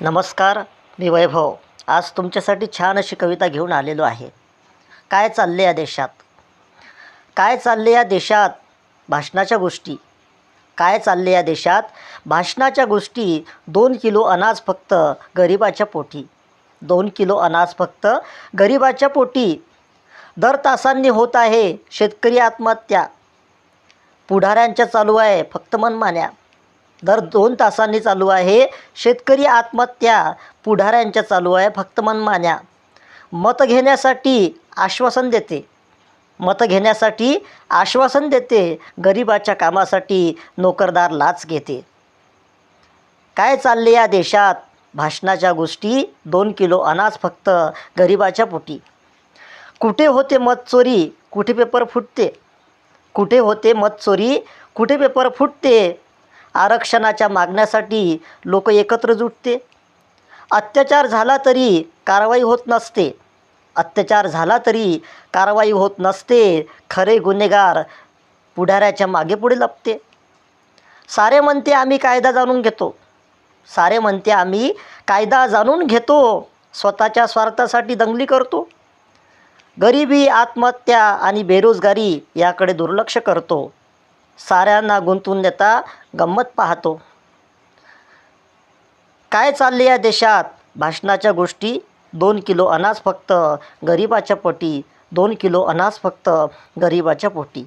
नमस्कार मी वैभव. आज तुमच्यासाठी छान अशी कविता घेऊन आलेलो आहे. काय चालले या देशात? काय चालले या देशात? भाषणाच्या गोष्टी. काय चालले या देशात? भाषणाच्या गोष्टी. दोन किलो अनाज फक्त गरिबाच्या पोटी. दोन किलो अनाज फक्त गरिबाच्या पोटी. दर तासांनी होत आहे शेतकरी आत्महत्या. पुढाऱ्यांच्या चालू आहे फक्त मनमान्या. दर दोन तासांनी चालू आहे. शेतकरी आत्महत्या पुढाऱ्यांच्या चालू आहे. फक्त मनमान्या मत घेण्यासाठी आश्वासन देते. मत घेण्यासाठी आश्वासन देते. गरिबाच्या कामासाठी नोकरदार लाच घेते. काय चालले या देशात? भाषणाच्या गोष्टी. दोन किलो अनाज फक्त गरिबाच्या पोटी. कुठे होते मत चोरी? कुठे पेपर फुटते? कुठे होते मत चोरी? कुठे पेपर फुटते? आरक्षणाच्या मागण्यासाठी लोक एकत्र जुटते. अत्याचार झाला तरी कारवाई होत नसते. अत्याचार झाला तरी कारवाई होत नसते. खरे गुन्हेगार पुढाऱ्याच्या मागे पुढे लपते. सारे म्हणते आम्ही कायदा जाणून घेतो. सारे म्हणते आम्ही कायदा जाणून घेतो. स्वतःच्या स्वार्थासाठी दंगली करतो. गरिबी आत्महत्या आणि बेरोजगारी याकडे दुर्लक्ष करतो. साऱ्यांना गुंतून देता गंमत पाहतो. काय चालले या देशात? भाषणाच्या गोष्टी दोन किलो अनाज फक्त गरिबाच्या पोटी दोन किलो अनाज फक्त गरिबाच्या पोटी.